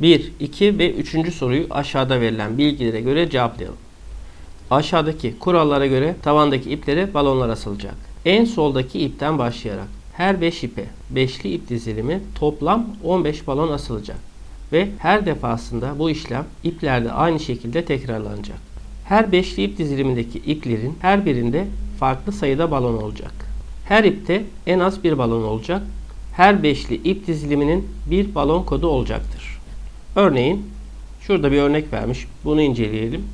1, 2 ve 3. soruyu aşağıda verilen bilgilere göre cevaplayalım. Aşağıdaki kurallara göre tavandaki iplere balonlar asılacak. En soldaki ipten başlayarak her 5 ipe beşli ip dizilimi toplam 15 balon asılacak ve her defasında bu işlem iplerde aynı şekilde tekrarlanacak. Her beşli ip dizilimindeki iplerin her birinde farklı sayıda balon olacak. Her ipte en az bir balon olacak. Her beşli ip diziliminin bir balon kodu olacaktır. Örneğin şurada bir örnek vermiş. Bunu inceleyelim.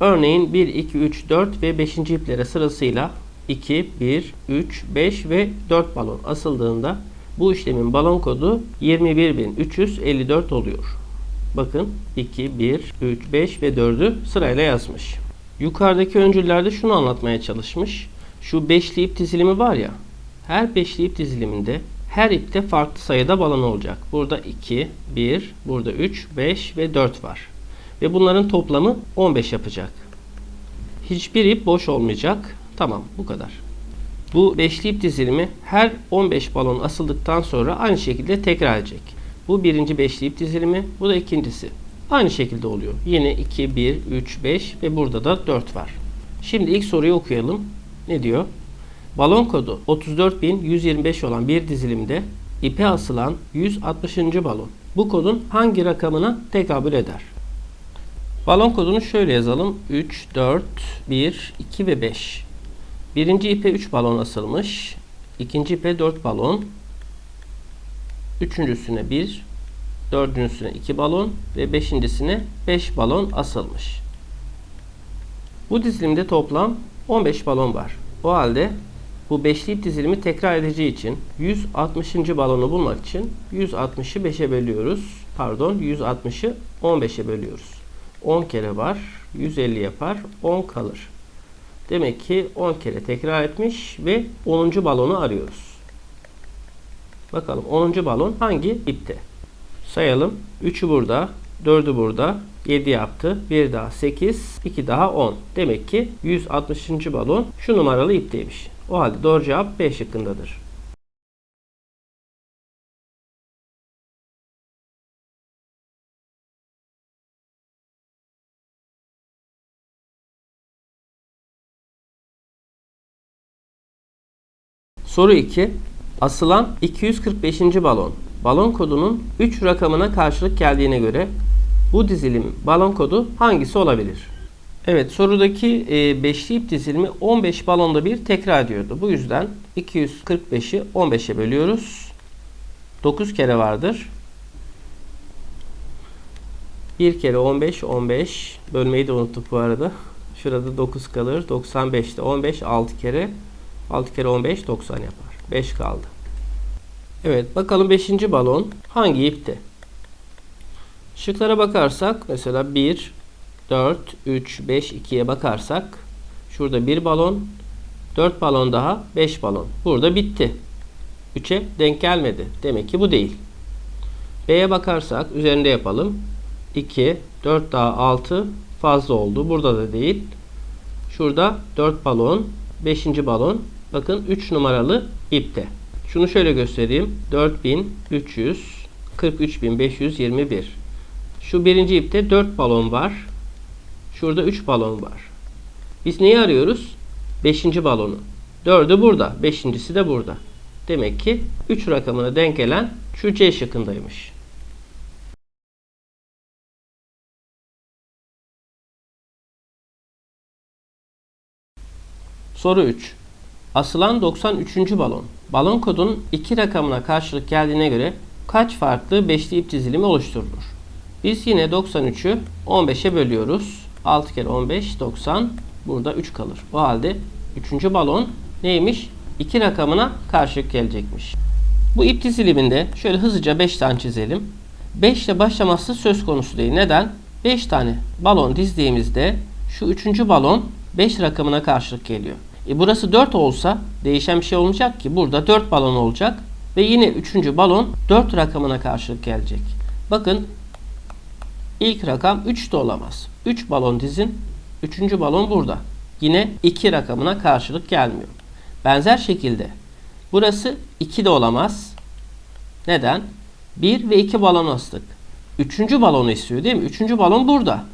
Örneğin 1, 2, 3, 4 ve 5. iplere sırasıyla 2, 1, 3, 5 ve 4 balon asıldığında bu işlemin balon kodu 21354 oluyor. Bakın 2, 1, 3, 5 ve 4'ü sırayla yazmış. Yukarıdaki öncüllerde şunu anlatmaya çalışmış. Şu beşli ip dizilimi var ya. Her beşli ip diziliminde her ipte farklı sayıda balon olacak. Burada 2, 1, burada 3, 5 ve 4 var. Ve bunların toplamı 15 yapacak. Hiçbir ip boş olmayacak. Tamam bu kadar. Bu beşli ip dizilimi her 15 balon asıldıktan sonra aynı şekilde tekrar edecek. Bu birinci beşli ip dizilimi, bu da ikincisi. Aynı şekilde oluyor. Yine 2, 1, 3, 5 ve burada da 4 var. Şimdi ilk soruyu okuyalım. Ne diyor? Balon kodu 34125 olan bir dizilimde ipe asılan 160. balon. Bu kodun hangi rakamına tekabül eder? Balon kodunu şöyle yazalım. 3, 4, 1, 2 ve 5. Birinci ipe 3 balon asılmış. ikinci ipe 4 balon. Üçüncüsüne 1, dördüncüsüne 2 balon ve beşincisine 5 balon asılmış. Bu dizilimde toplam 15 balon var. O halde bu beşli ip dizilimi tekrar edeceği için 160. balonu bulmak için 160'ı 5'e bölüyoruz. Pardon 160'ı 15'e bölüyoruz. 10 kere var. 150 yapar. 10 kalır. Demek ki 10 kere tekrar etmiş ve 10. balonu arıyoruz. Bakalım 10. balon hangi ipte? Sayalım. 3'ü burada, 4'ü burada, 7 yaptı. 1 daha 8, 2 daha 10. Demek ki 160. balon şu numaralı ipteymiş. O halde doğru cevap B şıkkındadır. Soru 2. Asılan 245. balon. Balon kodunun 3 rakamına karşılık geldiğine göre bu dizilim balon kodu hangisi olabilir? Evet sorudaki e, beşli ip dizilimi 15 balonda bir tekrar ediyordu. Bu yüzden 245'i 15'e bölüyoruz. 9 kere vardır. 1 kere 15 15 bölmeyi de unuttuk bu arada. Şurada 9 kalır. 95'te 15 6 kere 6 kere 15 90 yapar. 5 kaldı. Evet bakalım 5. balon hangi ipte? Şıklara bakarsak mesela 1, 4, 3, 5, 2'ye bakarsak şurada bir balon, 4 balon daha, 5 balon. Burada bitti. 3'e denk gelmedi. Demek ki bu değil. B'ye bakarsak üzerinde yapalım. 2, 4 daha 6 fazla oldu. Burada da değil. Şurada 4 balon, 5. balon. Bakın 3 numaralı ipte. Şunu şöyle göstereyim. 4300 43521. Şu birinci ipte 4 balon var. Şurada 3 balon var. Biz neyi arıyoruz? 5. balonu. 4'ü burada. 5.si de burada. Demek ki 3 rakamına denk gelen şu C şıkkındaymış. Soru 3. Asılan 93. balon. Balon kodunun 2 rakamına karşılık geldiğine göre kaç farklı beşli ip dizilimi oluşturulur? Biz yine 93'ü 15'e bölüyoruz. 6 kere 15 90. Burada 3 kalır. O halde 3. balon neymiş? 2 rakamına karşılık gelecekmiş. Bu ip diziliminde şöyle hızlıca 5 tane çizelim. 5 ile başlaması söz konusu değil. Neden? 5 tane balon dizdiğimizde şu 3. balon 5 rakamına karşılık geliyor. E burası 4 olsa değişen bir şey olmayacak ki. Burada 4 balon olacak ve yine 3. balon 4 rakamına karşılık gelecek. Bakın ilk rakam 3 de olamaz. 3 balon dizin. 3. balon burada. Yine 2 rakamına karşılık gelmiyor. Benzer şekilde burası 2 de olamaz. Neden? 1 ve 2 balon astık. üçüncü balonu istiyor değil mi? Üçüncü balon burada.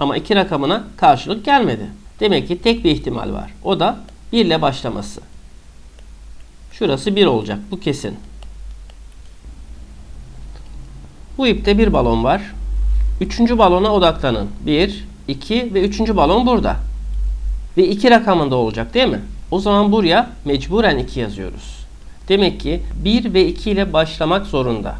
Ama iki rakamına karşılık gelmedi. Demek ki tek bir ihtimal var. O da 1 ile başlaması. Şurası 1 olacak. Bu kesin. Bu ipte bir balon var. Üçüncü balona odaklanın. 1, 2 ve üçüncü balon burada. Ve 2 rakamında olacak değil mi? O zaman buraya mecburen 2 yazıyoruz. Demek ki 1 ve 2 ile başlamak zorunda.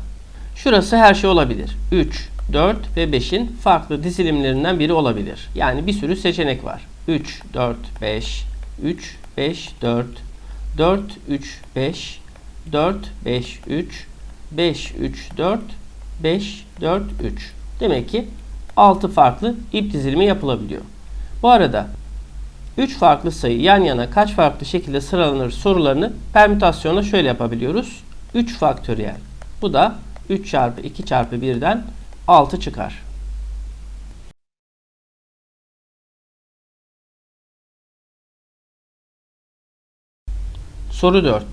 Şurası her şey olabilir. 3, 4 ve 5'in farklı dizilimlerinden biri olabilir. Yani bir sürü seçenek var. 3, 4, 5, 3, 5, 4, 4, 3, 5, 4, 5, 3, 5, 3, 4, 5, 4, 3. Demek ki 6 farklı ip dizilimi yapılabiliyor. Bu arada 3 farklı sayı yan yana kaç farklı şekilde sıralanır sorularını permütasyonla şöyle yapabiliyoruz. 3 faktöriyel. Bu da 3 çarpı 2 çarpı 1'den 6 çıkar. Soru 4.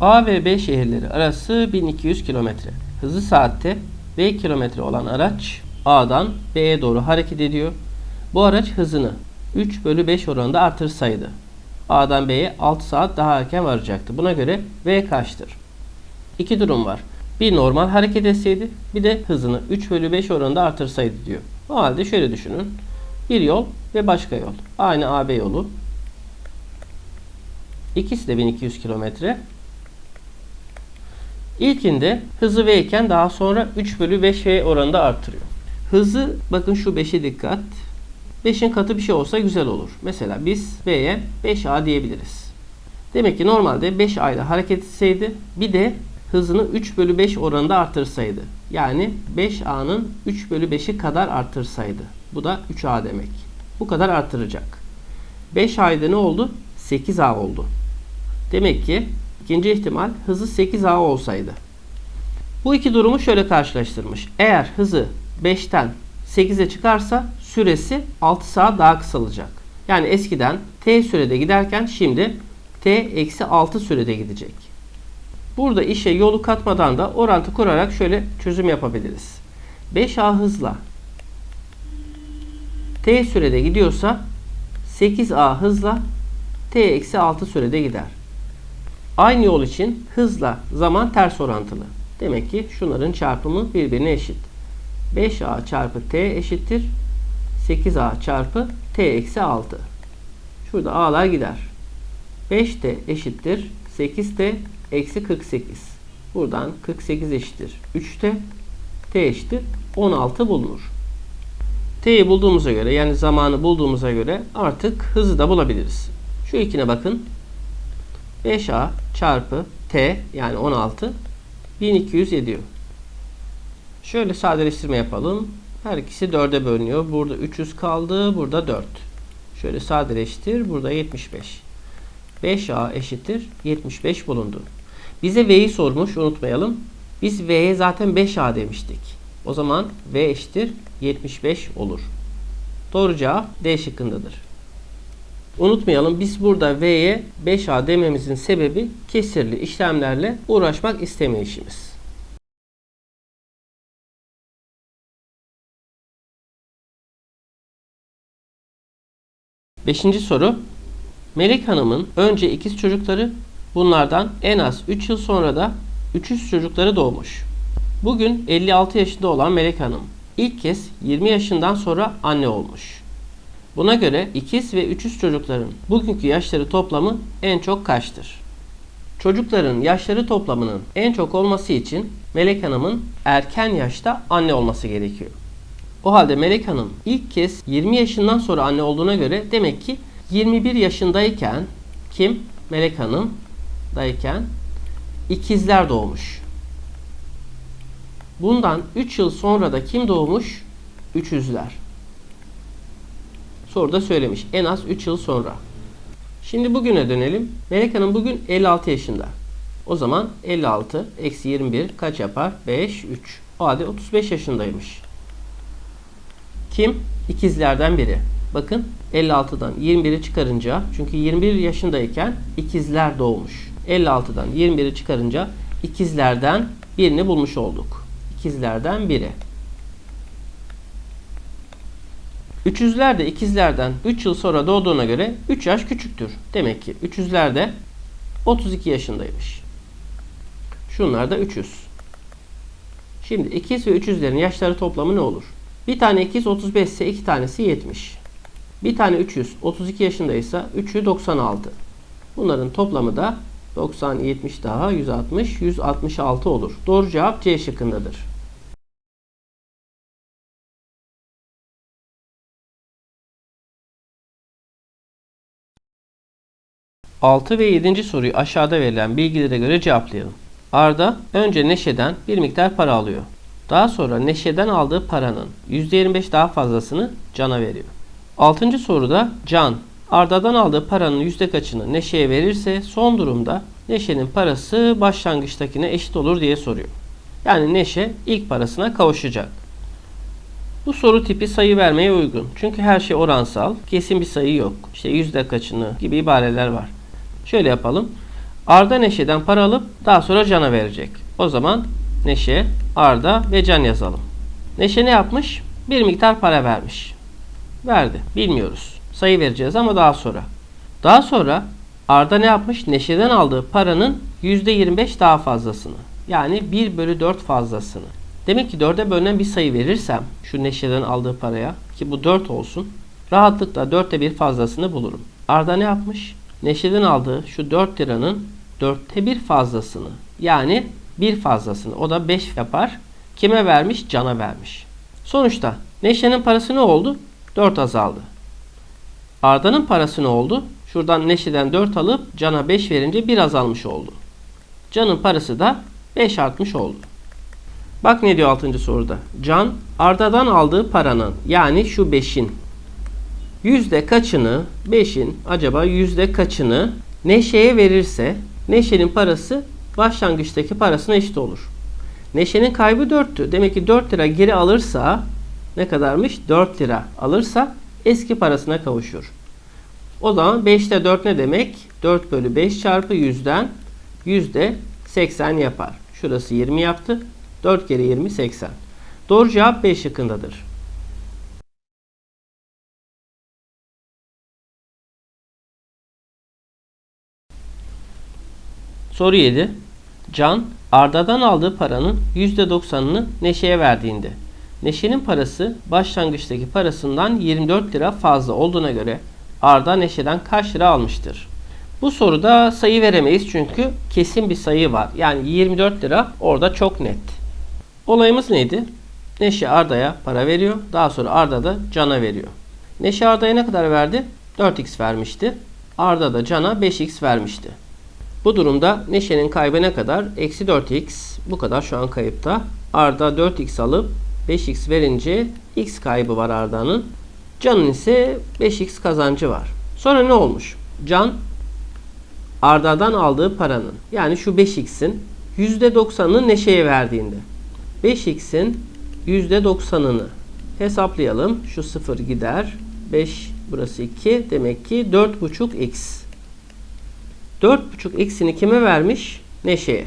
A ve B şehirleri arası 1200 kilometre. Hızı saatte V kilometre olan araç A'dan B'ye doğru hareket ediyor. Bu araç hızını 3 bölü 5 oranında artırsaydı A'dan B'ye 6 saat daha erken varacaktı. Buna göre V kaçtır? İki durum var. Bir normal hareket etseydi bir de hızını 3 bölü 5 oranında artırsaydı diyor. O halde şöyle düşünün. Bir yol ve başka yol. Aynı AB yolu. İkisi de 1200 kilometre. İlkinde hızı V iken daha sonra 3 bölü 5 V oranında artırıyor. Hızı bakın şu 5'e dikkat. 5'in katı bir şey olsa güzel olur. Mesela biz V'ye 5A diyebiliriz. Demek ki normalde 5A ile hareket etseydi bir de hızını 3 bölü 5 oranında artırsaydı. Yani 5A'nın 3 bölü 5'i kadar artırsaydı. Bu da 3A demek. Bu kadar artıracak. 5A'da ne oldu? 8A oldu. Demek ki ikinci ihtimal hızı 8A olsaydı. Bu iki durumu şöyle karşılaştırmış. Eğer hızı 5'ten 8'e çıkarsa süresi 6 saat daha kısalacak. Yani eskiden t sürede giderken şimdi t eksi 6 sürede gidecek. Burada işe yolu katmadan da orantı kurarak şöyle çözüm yapabiliriz. 5a hızla t sürede gidiyorsa 8a hızla t eksi 6 sürede gider. Aynı yol için hızla zaman ters orantılı. Demek ki şunların çarpımı birbirine eşit. 5a çarpı t eşittir 8a çarpı t eksi 6. Şurada a'lar gider. 5t eşittir 8t eksi 48. Buradan 48 eşittir 3t. t eşittir 16 bulunur. t'yi bulduğumuza göre yani zamanı bulduğumuza göre artık hızı da bulabiliriz. Şu ikine bakın. 5a çarpı t yani 16 1200 ediyor. Şöyle sadeleştirme yapalım. Her ikisi 4'e bölünüyor. Burada 300 kaldı. Burada 4. Şöyle sadeleştir. Burada 75. 5A eşittir. 75 bulundu. Bize V'yi sormuş. Unutmayalım. Biz V'ye zaten 5A demiştik. O zaman V eşittir. 75 olur. Doğru cevap D şıkkındadır. Unutmayalım biz burada V'ye 5A dememizin sebebi kesirli işlemlerle uğraşmak istemeyişimiz. Beşinci soru. Melek Hanım'ın önce ikiz çocukları, bunlardan en az 3 yıl sonra da üçüz çocukları doğmuş. Bugün 56 yaşında olan Melek Hanım ilk kez 20 yaşından sonra anne olmuş. Buna göre ikiz ve üçüz çocukların bugünkü yaşları toplamı en çok kaçtır? Çocukların yaşları toplamının en çok olması için Melek Hanım'ın erken yaşta anne olması gerekiyor. O halde Melek Hanım ilk kez 20 yaşından sonra anne olduğuna göre demek ki 21 yaşındayken kim? Melek Hanım dayken ikizler doğmuş. Bundan 3 yıl sonra da kim doğmuş? Üçüzler. Soruda söylemiş. En az 3 yıl sonra. Şimdi bugüne dönelim. Melek Hanım bugün 56 yaşında. O zaman 56 eksi 21 kaç yapar? 5, 3. O halde 35 yaşındaymış. Kim? İkizlerden biri. Bakın 56'dan 21'i çıkarınca çünkü 21 yaşındayken ikizler doğmuş. 56'dan 21'i çıkarınca ikizlerden birini bulmuş olduk. İkizlerden biri. Üçüzler de ikizlerden 3 yıl sonra doğduğuna göre 3 yaş küçüktür. Demek ki üçüzler de 32 yaşındaymış. Şunlar da 300. Şimdi ikiz ve üçüzlerin yaşları toplamı ne olur? Bir tane ikiz 35 ise iki tanesi 70. Bir tane 300 32 yaşındaysa 3'ü 96. Bunların toplamı da 90, 70 daha 160, 166 olur. Doğru cevap C şıkkındadır. 6 ve 7. soruyu aşağıda verilen bilgilere göre cevaplayalım. Arda önce Neşe'den bir miktar para alıyor. Daha sonra Neşe'den aldığı paranın %25 daha fazlasını Can'a veriyor. 6. soruda Can Arda'dan aldığı paranın yüzde kaçını Neşe'ye verirse son durumda Neşe'nin parası başlangıçtakine eşit olur diye soruyor. Yani Neşe ilk parasına kavuşacak. Bu soru tipi sayı vermeye uygun. Çünkü her şey oransal, kesin bir sayı yok. İşte yüzde kaçını gibi ibareler var. Şöyle yapalım. Arda Neşe'den para alıp daha sonra Can'a verecek. O zaman Neşe, Arda ve Can yazalım. Neşe ne yapmış? Bir miktar para vermiş. Verdi. Bilmiyoruz. Sayı vereceğiz ama daha sonra. Daha sonra Arda ne yapmış? Neşe'den aldığı paranın %25 daha fazlasını. Yani 1 bölü 4 fazlasını. Demek ki 4'e bölünen bir sayı verirsem şu Neşe'den aldığı paraya ki bu 4 olsun. Rahatlıkla 4'te bir fazlasını bulurum. Arda ne yapmış? Neşe'den aldığı şu 4 liranın 4'te bir fazlasını yani bir fazlasını o da 5 yapar. Kime vermiş? Can'a vermiş. Sonuçta Neşe'nin parası ne oldu? 4 azaldı. Arda'nın parası ne oldu? Şuradan Neşe'den 4 alıp Can'a 5 verince 1 azalmış oldu. Can'ın parası da 5 artmış oldu. Bak ne diyor 6. soruda. Can Arda'dan aldığı paranın yani şu 5'in yüzde kaçını 5'in acaba yüzde kaçını Neşe'ye verirse Neşe'nin parası başlangıçtaki parasına eşit olur. Neşe'nin kaybı 4'tü. Demek ki 4 lira geri alırsa ne kadarmış? 4 lira alırsa eski parasına kavuşur. O zaman 5'te 4 ne demek? 4 bölü 5 çarpı 100'den yüzde 80 yapar. Şurası 20 yaptı. 4 kere 20 80. Doğru cevap B şıkkındadır. Soru 7. Can, Arda'dan aldığı paranın %90'ını Neşe'ye verdiğinde, Neşe'nin parası başlangıçtaki parasından 24 lira fazla olduğuna göre Arda Neşe'den kaç lira almıştır? Bu soruda sayı veremeyiz çünkü kesin bir sayı var. Yani 24 lira orada çok net. Olayımız neydi? Neşe Arda'ya para veriyor. Daha sonra Arda da Can'a veriyor. Neşe Arda'ya ne kadar verdi? 4x vermişti. Arda da Can'a 5x vermişti. Bu durumda Neşe'nin kaybı ne kadar? Eksi 4x. Bu kadar şu an kayıpta. Arda 4x alıp 5x verince x kaybı var Arda'nın. Can'ın ise 5x kazancı var. Sonra ne olmuş? Can Arda'dan aldığı paranın yani şu 5x'in %90'ını Neşe'ye verdiğinde 5x'in %90'ını hesaplayalım. Şu 0 gider. 5 burası 2. Demek ki 4,5x. 4,5x'ini kime vermiş? Neşe'ye.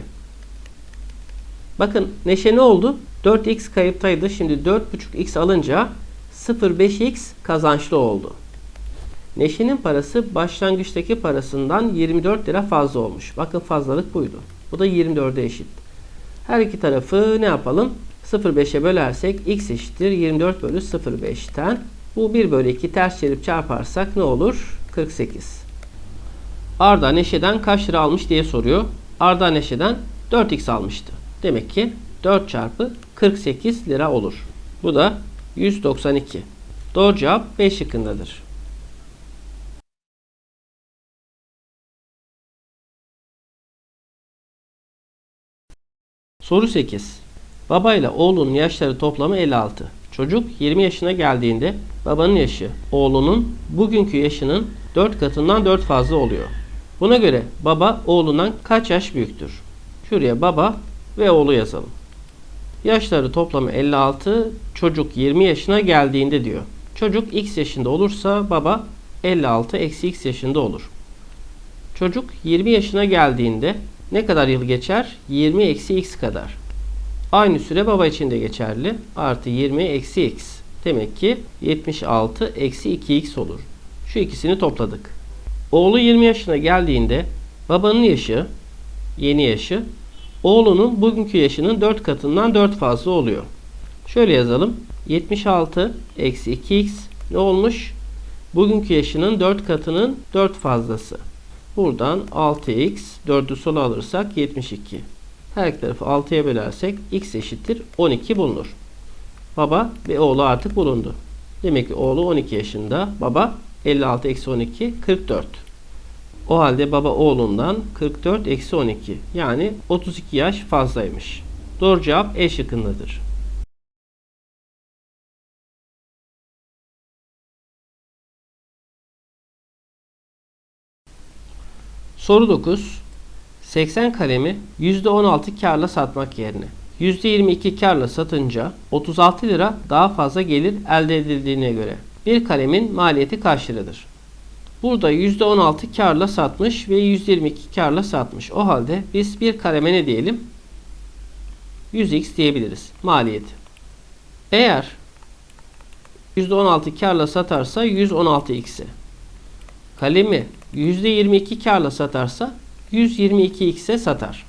Bakın Neşe ne oldu? 4x kayıptaydı. Şimdi 4,5x alınca 0,5x kazançlı oldu. Neşe'nin parası başlangıçtaki parasından 24 lira fazla olmuş. Bakın fazlalık buydu. Bu da 24'e eşit. Her iki tarafı ne yapalım? 0,5'e bölersek x eşittir 24 bölü 0,5'ten. Bu 1 bölü 2 ters çevirip çarparsak ne olur? 48. Arda Neşe'den kaç lira almış diye soruyor. Arda Neşe'den 4x almıştı. Demek ki 4 çarpı 48 lira olur. Bu da 192. Doğru cevap B şıkkındadır. Soru 8. Baba ile oğlunun yaşları toplamı 56. Çocuk 20 yaşına geldiğinde babanın yaşı oğlunun bugünkü yaşının 4 katından 4 fazla oluyor. Buna göre baba oğlundan kaç yaş büyüktür? Şuraya baba ve oğlu yazalım. Yaşları toplamı 56, çocuk 20 yaşına geldiğinde diyor. Çocuk x yaşında olursa baba 56 eksi x yaşında olur. Çocuk 20 yaşına geldiğinde ne kadar yıl geçer? 20 eksi x kadar. Aynı süre baba için de geçerli. Artı 20 eksi x. Demek ki 76 eksi 2x olur. Şu ikisini topladık. Oğlu 20 yaşına geldiğinde babanın yaşı, yeni yaşı, oğlunun bugünkü yaşının 4 katından 4 fazla oluyor. Şöyle yazalım. 76 eksi 2x ne olmuş? Bugünkü yaşının 4 katının 4 fazlası. Buradan 6x 4'ü sola alırsak 72. Her iki tarafı 6'ya bölersek x eşittir 12 bulunur. Baba ve oğlu artık bulundu. Demek ki oğlu 12 yaşında. Baba 56 eksi 12 44. O halde baba oğlundan 44 eksi 12 yani 32 yaş fazlaymış. Doğru cevap E şıkkındadır. Soru 9. 80 kalemi %16 karla satmak yerine %22 karla satınca 36 lira daha fazla gelir elde edildiğine göre bir kalemin maliyeti kaç liradır? Burada %16 karla satmış ve %22 karla satmış. O halde biz bir kaleme ne diyelim? 100x diyebiliriz maliyeti. Eğer %16 karla satarsa 116x'e. Kalemi %22 karla satarsa 122x'e satar.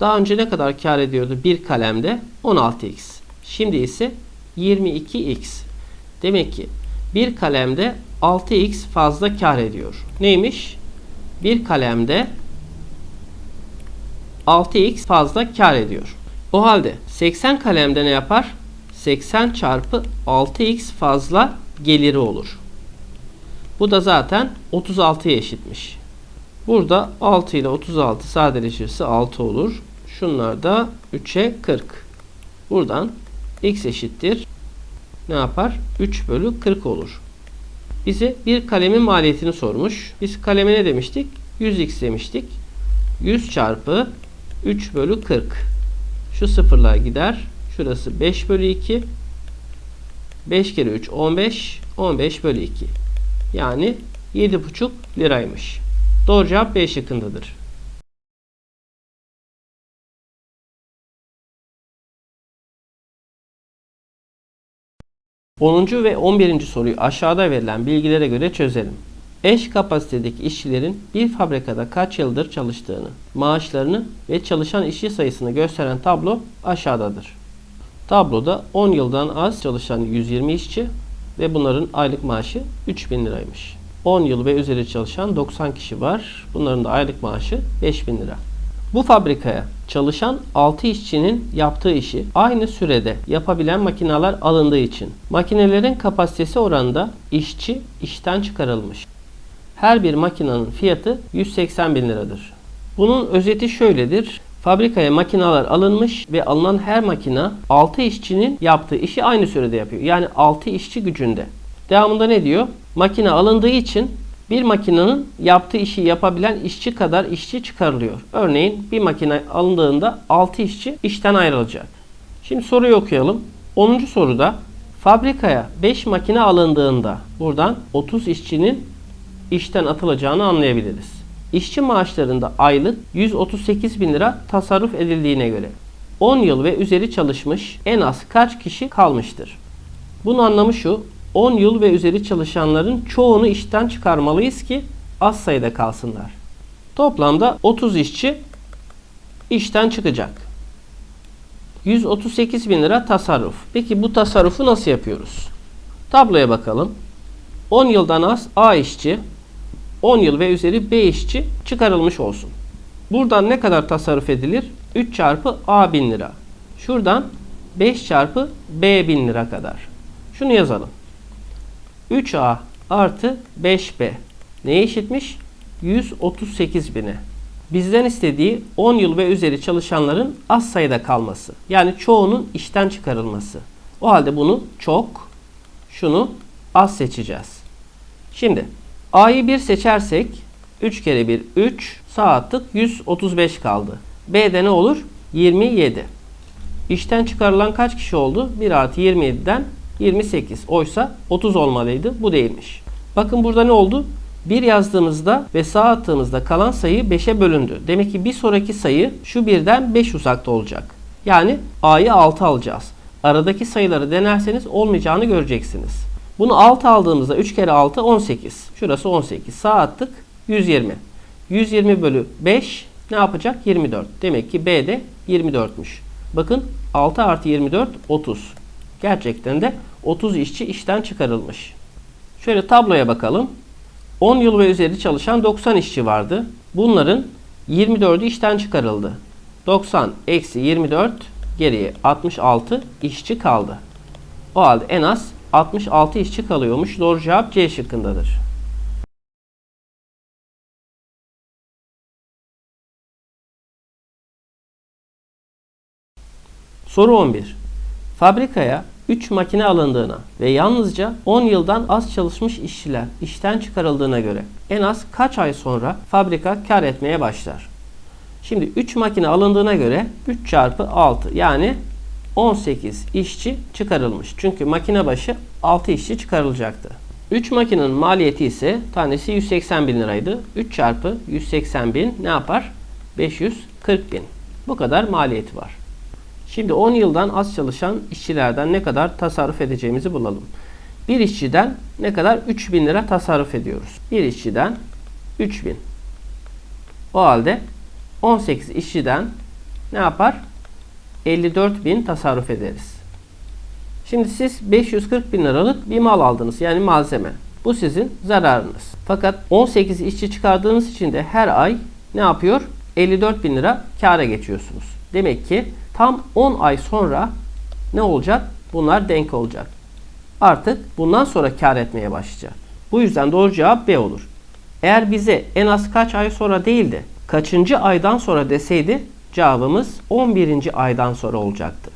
Daha önce ne kadar kar ediyordu bir kalemde? 16x. Şimdi ise 22x. Demek ki bir kalemde 6x fazla kar ediyor. Neymiş? Bir kalemde 6x fazla kar ediyor. O halde 80 kalemde ne yapar? 80 çarpı 6x fazla geliri olur. Bu da zaten 36'ya eşitmiş. Burada 6 ile 36 sadeleşirse 6 olur. Şunlar da 3'e 40. Buradan x eşittir ne yapar? 3 bölü 40 olur. Bize bir kalemin maliyetini sormuş. Biz kaleme ne demiştik? 100x demiştik. 100 çarpı 3 bölü 40. Şu sıfırlar gider. Şurası 5 bölü 2. 5 kere 3 15. 15 bölü 2. Yani 7,5 liraymış. Doğru cevap 5 yakındadır. 10. ve 11. soruyu aşağıda verilen bilgilere göre çözelim. Eş kapasitedeki işçilerin bir fabrikada kaç yıldır çalıştığını, maaşlarını ve çalışan işçi sayısını gösteren tablo aşağıdadır. Tabloda 10 yıldan az çalışan 120 işçi ve bunların aylık maaşı 3000 liraymış. 10 yıl ve üzeri çalışan 90 kişi var. Bunların da aylık maaşı 5000 lira. Bu fabrikaya çalışan 6 işçinin yaptığı işi aynı sürede yapabilen makineler alındığı için makinelerin kapasitesi oranında işçi işten çıkarılmış. Her bir makinenin fiyatı 180 bin liradır. Bunun özeti şöyledir. Fabrikaya makineler alınmış ve alınan her makine 6 işçinin yaptığı işi aynı sürede yapıyor. Yani 6 işçi gücünde. Devamında ne diyor? Makine alındığı için bir makinenin yaptığı işi yapabilen işçi kadar işçi çıkarılıyor. Örneğin bir makine alındığında 6 işçi işten ayrılacak. Şimdi soruyu okuyalım. 10. soruda fabrikaya 5 makine alındığında buradan 30 işçinin işten atılacağını anlayabiliriz. İşçi maaşlarında aylık 138 bin lira tasarruf edildiğine göre 10 yıl ve üzeri çalışmış en az kaç kişi kalmıştır? Bunun anlamı şu. 10 yıl ve üzeri çalışanların çoğunu işten çıkarmalıyız ki az sayıda kalsınlar. Toplamda 30 işçi işten çıkacak. 138 bin lira tasarruf. Peki bu tasarrufu nasıl yapıyoruz? Tabloya bakalım. 10 yıldan az A işçi, 10 yıl ve üzeri B işçi çıkarılmış olsun. Buradan ne kadar tasarruf edilir? 3 çarpı A bin lira. Şuradan 5 çarpı B bin lira kadar. Şunu yazalım. 3A artı 5B neye eşitmiş? 138 bine. Bizden istediği 10 yıl ve üzeri çalışanların az sayıda kalması. Yani çoğunun işten çıkarılması. O halde bunu çok, şunu az seçeceğiz. Şimdi A'yı 1 seçersek 3 kere 1 3 sağ attık 135 kaldı. B'de ne olur? 27. İşten çıkarılan kaç kişi oldu? 1 artı 27'den 28. Oysa 30 olmalıydı. Bu değilmiş. Bakın burada ne oldu? 1 yazdığımızda ve sağ attığımızda kalan sayı 5'e bölündü. Demek ki bir sonraki sayı şu birden 5 uzakta olacak. Yani A'yı 6 alacağız. Aradaki sayıları denerseniz olmayacağını göreceksiniz. Bunu 6 aldığımızda 3 kere 6 18. Şurası 18. Sağ attık 120. 120 bölü 5 ne yapacak? 24. Demek ki B de 24'müş. Bakın 6 artı 24 30. Gerçekten de 30 işçi işten çıkarılmış. Şöyle tabloya bakalım. 10 yıl ve üzeri çalışan 90 işçi vardı. Bunların 24'ü işten çıkarıldı. 90 eksi 24 geriye 66 işçi kaldı. O halde en az 66 işçi kalıyormuş. Doğru cevap C şıkkındadır. Soru 11. Fabrikaya 3 makine alındığına ve yalnızca 10 yıldan az çalışmış işçiler işten çıkarıldığına göre en az kaç ay sonra fabrika kar etmeye başlar? Şimdi 3 makine alındığına göre 3 çarpı 6 yani 18 işçi çıkarılmış. Çünkü makine başı 6 işçi çıkarılacaktı. 3 makinenin maliyeti ise tanesi 180 bin liraydı. 3 çarpı 180 bin ne yapar? 540 bin. Bu kadar maliyeti var. Şimdi 10 yıldan az çalışan işçilerden ne kadar tasarruf edeceğimizi bulalım. Bir işçiden ne kadar? 3000 lira tasarruf ediyoruz. Bir işçiden 3000. O halde 18 işçiden ne yapar? 54 bin tasarruf ederiz. Şimdi siz 540 bin liralık bir mal aldınız yani malzeme. Bu sizin zararınız. Fakat 18 işçi çıkardığınız için de her ay ne yapıyor? 54 bin lira kâra geçiyorsunuz. Demek ki tam 10 ay sonra ne olacak? Bunlar denk olacak. Artık bundan sonra kar etmeye başlayacak. Bu yüzden doğru cevap B olur. Eğer bize en az kaç ay sonra değil de kaçıncı aydan sonra deseydi cevabımız 11. aydan sonra olacaktı.